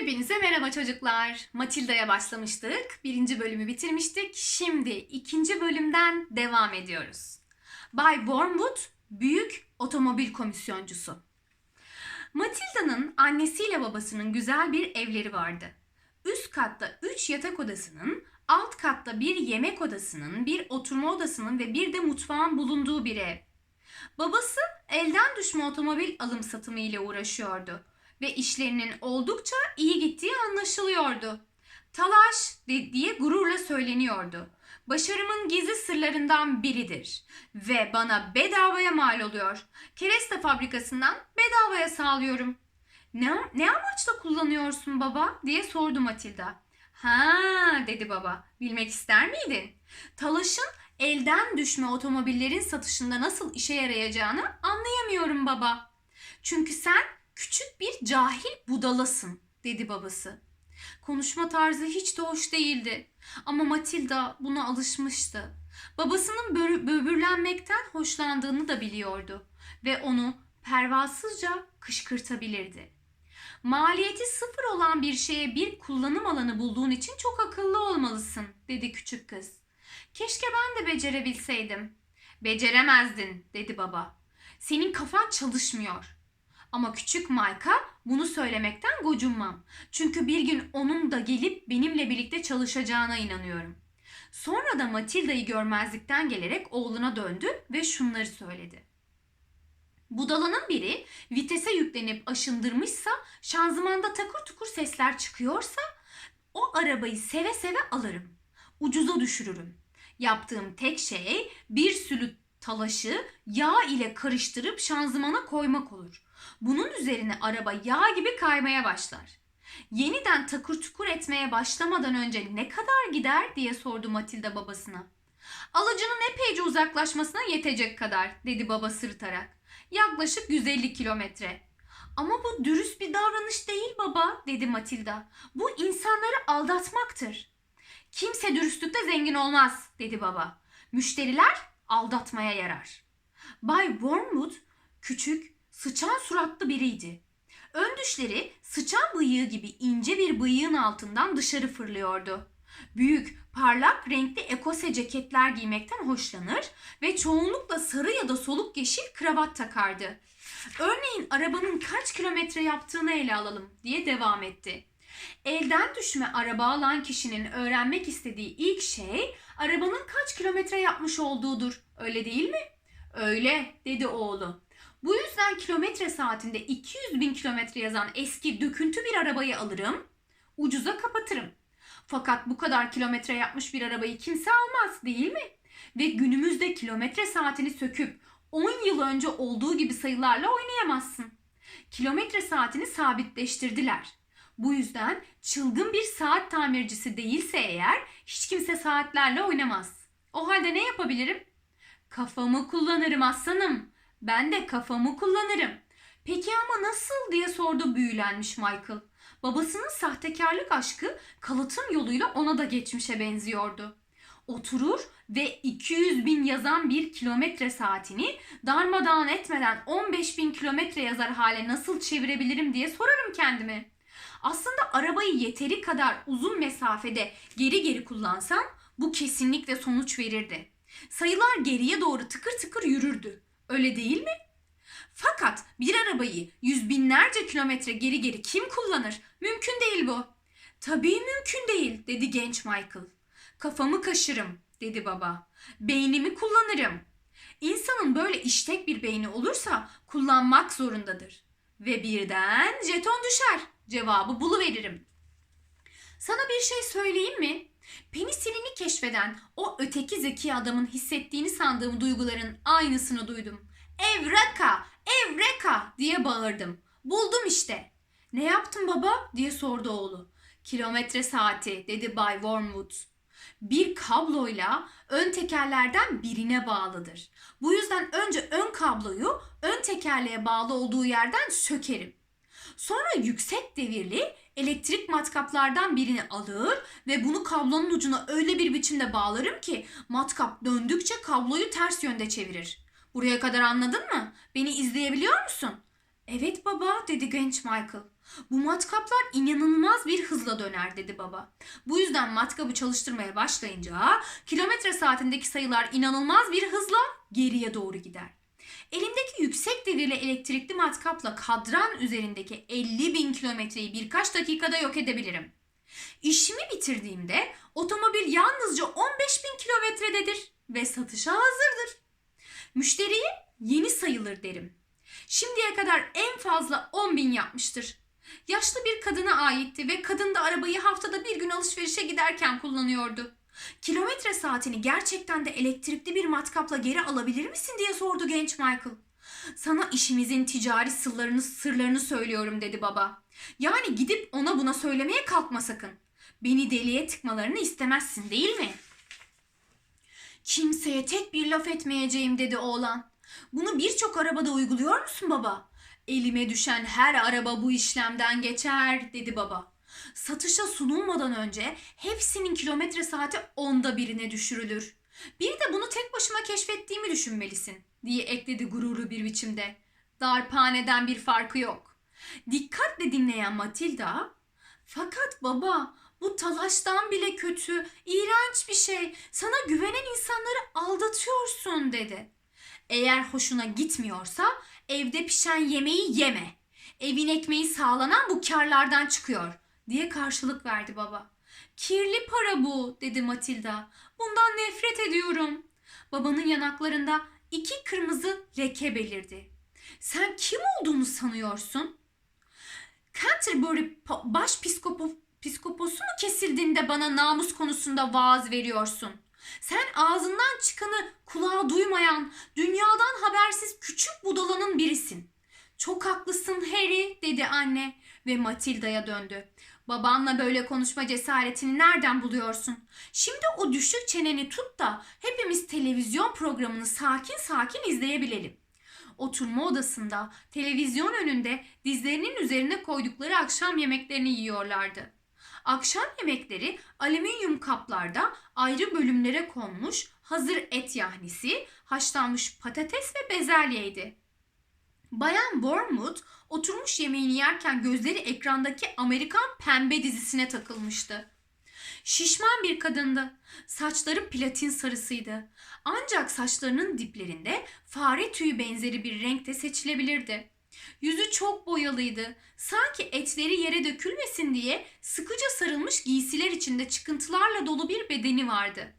Hepinize merhaba çocuklar. Matilda'ya başlamıştık. Birinci bölümü bitirmiştik. Şimdi ikinci bölümden devam ediyoruz. Bay Wormwood büyük otomobil komisyoncusu. Matilda'nın annesiyle babasının güzel bir evleri vardı. Üst katta 3 yatak odasının, alt katta bir yemek odasının, bir oturma odasının ve bir de mutfağın bulunduğu bir ev. Babası elden düşme otomobil alım satımı ile uğraşıyordu ve işlerinin oldukça iyi gittiği anlaşılıyordu. Talaş diye gururla söyleniyordu. Başarımın gizli sırlarından biridir ve bana bedavaya mal oluyor. Kereste fabrikasından bedavaya sağlıyorum. Ne, ne amaçla kullanıyorsun baba diye sordu Matilda. Ha dedi baba. Bilmek ister miydin? Talaş'ın elden düşme otomobillerin satışında nasıl işe yarayacağını anlayamıyorum baba. Çünkü sen küçük bir cahil budalasın dedi babası. Konuşma tarzı hiç de hoş değildi. Ama Matilda buna alışmıştı. Babasının bö- böbürlenmekten hoşlandığını da biliyordu ve onu pervasızca kışkırtabilirdi. Maliyeti sıfır olan bir şeye bir kullanım alanı bulduğun için çok akıllı olmalısın, dedi küçük kız. Keşke ben de becerebilseydim. Beceremezdin, dedi baba. Senin kafan çalışmıyor. Ama küçük Mayka bunu söylemekten gocunmam. Çünkü bir gün onun da gelip benimle birlikte çalışacağına inanıyorum. Sonra da Matilda'yı görmezlikten gelerek oğluna döndü ve şunları söyledi. Budalının biri vitese yüklenip aşındırmışsa, şanzımanda takır tukur sesler çıkıyorsa o arabayı seve seve alırım. Ucuza düşürürüm. Yaptığım tek şey bir sülü talaşı yağ ile karıştırıp şanzımana koymak olur. Bunun üzerine araba yağ gibi kaymaya başlar. Yeniden takır tukur etmeye başlamadan önce ne kadar gider diye sordu Matilda babasına. Alıcının epeyce uzaklaşmasına yetecek kadar dedi baba sırıtarak. Yaklaşık 150 kilometre. Ama bu dürüst bir davranış değil baba dedi Matilda. Bu insanları aldatmaktır. Kimse dürüstlükte zengin olmaz dedi baba. Müşteriler aldatmaya yarar. Bay Wormwood küçük, sıçan suratlı biriydi. Ön düşleri sıçan bıyığı gibi ince bir bıyığın altından dışarı fırlıyordu. Büyük, parlak renkli ekose ceketler giymekten hoşlanır ve çoğunlukla sarı ya da soluk yeşil kravat takardı. Örneğin arabanın kaç kilometre yaptığını ele alalım diye devam etti. Elden düşme araba alan kişinin öğrenmek istediği ilk şey arabanın kaç kilometre yapmış olduğudur. Öyle değil mi? Öyle dedi oğlu. Bu yüzden kilometre saatinde 200 bin kilometre yazan eski döküntü bir arabayı alırım, ucuza kapatırım. Fakat bu kadar kilometre yapmış bir arabayı kimse almaz değil mi? Ve günümüzde kilometre saatini söküp 10 yıl önce olduğu gibi sayılarla oynayamazsın. Kilometre saatini sabitleştirdiler. Bu yüzden çılgın bir saat tamircisi değilse eğer hiç kimse saatlerle oynamaz. O halde ne yapabilirim? Kafamı kullanırım aslanım. Ben de kafamı kullanırım. Peki ama nasıl diye sordu büyülenmiş Michael. Babasının sahtekarlık aşkı kalıtım yoluyla ona da geçmişe benziyordu. Oturur ve 200 bin yazan bir kilometre saatini darmadağın etmeden 15 bin kilometre yazar hale nasıl çevirebilirim diye sorarım kendime. Aslında arabayı yeteri kadar uzun mesafede geri geri kullansam bu kesinlikle sonuç verirdi. Sayılar geriye doğru tıkır tıkır yürürdü. Öyle değil mi? Fakat bir arabayı yüz binlerce kilometre geri geri kim kullanır? Mümkün değil bu. Tabii mümkün değil dedi genç Michael. Kafamı kaşırım dedi baba. Beynimi kullanırım. İnsanın böyle iştek bir beyni olursa kullanmak zorundadır. Ve birden jeton düşer. Cevabı buluveririm. Sana bir şey söyleyeyim mi? Penisilini keşfeden o öteki zeki adamın hissettiğini sandığım duyguların aynısını duydum. Evreka! Evreka! diye bağırdım. Buldum işte. Ne yaptın baba? diye sordu oğlu. Kilometre saati dedi Bay Wormwood. Bir kabloyla ön tekerlerden birine bağlıdır. Bu yüzden önce ön kabloyu ön tekerleğe bağlı olduğu yerden sökerim. Sonra yüksek devirli elektrik matkaplardan birini alır ve bunu kablonun ucuna öyle bir biçimde bağlarım ki matkap döndükçe kabloyu ters yönde çevirir. Buraya kadar anladın mı? Beni izleyebiliyor musun? Evet baba dedi genç Michael. Bu matkaplar inanılmaz bir hızla döner dedi baba. Bu yüzden matkabı çalıştırmaya başlayınca kilometre saatindeki sayılar inanılmaz bir hızla geriye doğru gider. Elimdeki yüksek devirli elektrikli matkapla kadran üzerindeki 50 bin kilometreyi birkaç dakikada yok edebilirim. İşimi bitirdiğimde otomobil yalnızca 15 bin kilometrededir ve satışa hazırdır. Müşteriye yeni sayılır derim. Şimdiye kadar en fazla 10 bin yapmıştır. Yaşlı bir kadına aitti ve kadın da arabayı haftada bir gün alışverişe giderken kullanıyordu. Kilometre saatini gerçekten de elektrikli bir matkapla geri alabilir misin diye sordu genç Michael. Sana işimizin ticari sırlarını, sırlarını söylüyorum dedi baba. Yani gidip ona buna söylemeye kalkma sakın. Beni deliye tıkmalarını istemezsin değil mi? Kimseye tek bir laf etmeyeceğim dedi oğlan. Bunu birçok arabada uyguluyor musun baba? Elime düşen her araba bu işlemden geçer dedi baba. Satışa sunulmadan önce hepsinin kilometre saati onda birine düşürülür. Bir de bunu tek başıma keşfettiğimi düşünmelisin diye ekledi gururlu bir biçimde. Darphaneden bir farkı yok. Dikkatle dinleyen Matilda, fakat baba bu talaştan bile kötü, iğrenç bir şey. Sana güvenen insanları aldatıyorsun dedi. Eğer hoşuna gitmiyorsa evde pişen yemeği yeme. Evin ekmeği sağlanan bu karlardan çıkıyor diye karşılık verdi baba. Kirli para bu dedi Matilda. Bundan nefret ediyorum. Babanın yanaklarında iki kırmızı leke belirdi. Sen kim olduğunu sanıyorsun? Canterbury baş psikoposu mu kesildiğinde bana namus konusunda vaaz veriyorsun? Sen ağzından çıkanı kulağa duymayan, dünyadan habersiz küçük budalanın birisin. Çok haklısın Harry dedi anne ve Matilda'ya döndü. Babanla böyle konuşma cesaretini nereden buluyorsun? Şimdi o düşük çeneni tut da hepimiz televizyon programını sakin sakin izleyebilelim. Oturma odasında televizyon önünde dizlerinin üzerine koydukları akşam yemeklerini yiyorlardı. Akşam yemekleri alüminyum kaplarda ayrı bölümlere konmuş hazır et yahnisi, haşlanmış patates ve bezelyeydi. Bayan Bournemouth oturmuş yemeğini yerken gözleri ekrandaki Amerikan pembe dizisine takılmıştı. Şişman bir kadındı. Saçları platin sarısıydı. Ancak saçlarının diplerinde fare tüyü benzeri bir renkte seçilebilirdi. Yüzü çok boyalıydı. Sanki etleri yere dökülmesin diye sıkıca sarılmış giysiler içinde çıkıntılarla dolu bir bedeni vardı.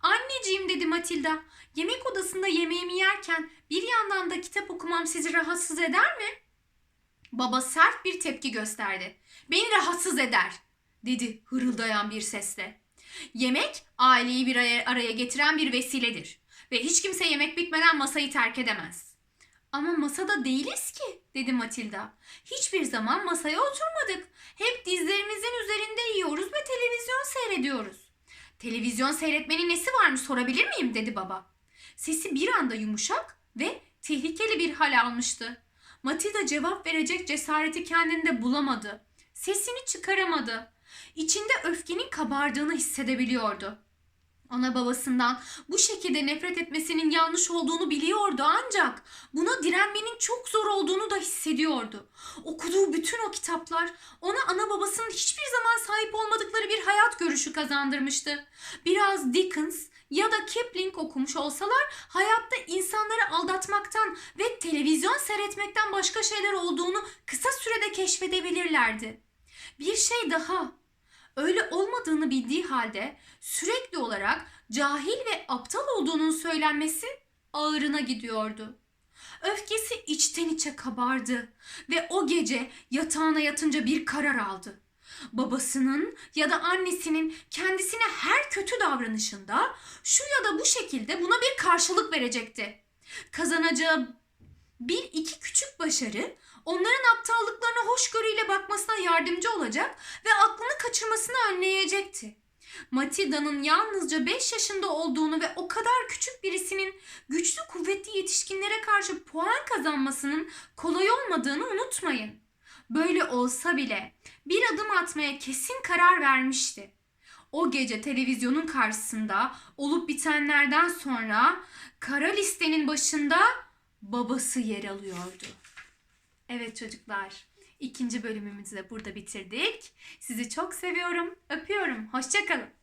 Anneciğim dedi Matilda. Yemek odasında yemeğimi yerken bir yandan da kitap okumam sizi rahatsız eder mi? Baba sert bir tepki gösterdi. Beni rahatsız eder dedi hırıldayan bir sesle. Yemek aileyi bir araya, getiren bir vesiledir ve hiç kimse yemek bitmeden masayı terk edemez. Ama masada değiliz ki dedi Matilda. Hiçbir zaman masaya oturmadık. Hep dizlerimizin üzerinde yiyoruz ve televizyon seyrediyoruz. Televizyon seyretmenin nesi var mı sorabilir miyim dedi baba. Sesi bir anda yumuşak ve tehlikeli bir hal almıştı. Matilda cevap verecek cesareti kendinde bulamadı. Sesini çıkaramadı. İçinde öfkenin kabardığını hissedebiliyordu. Ana babasından bu şekilde nefret etmesinin yanlış olduğunu biliyordu ancak buna direnmenin çok zor olduğunu da hissediyordu. Okuduğu bütün o kitaplar ona ana babasının hiçbir zaman sahip olmadıkları bir hayat görüşü kazandırmıştı. Biraz Dickens ya da Kipling okumuş olsalar hayatta insanları aldatmaktan ve televizyon seyretmekten başka şeyler olduğunu kısa sürede keşfedebilirlerdi. Bir şey daha. Öyle olmadığını bildiği halde sürekli olarak cahil ve aptal olduğunun söylenmesi ağırına gidiyordu. Öfkesi içten içe kabardı ve o gece yatağına yatınca bir karar aldı. Babasının ya da annesinin kendisine her kötü davranışında şu ya da bu şekilde buna bir karşılık verecekti. Kazanacağı bir iki küçük başarı onların aptallıklarına hoşgörüyle bakmasına yardımcı olacak ve aklını kaçırmasını önleyecekti. Matilda'nın yalnızca 5 yaşında olduğunu ve o kadar küçük birisinin güçlü kuvvetli yetişkinlere karşı puan kazanmasının kolay olmadığını unutmayın. Böyle olsa bile bir adım atmaya kesin karar vermişti. O gece televizyonun karşısında olup bitenlerden sonra kara listenin başında babası yer alıyordu. Evet çocuklar, İkinci bölümümüzü de burada bitirdik. Sizi çok seviyorum. Öpüyorum. Hoşçakalın.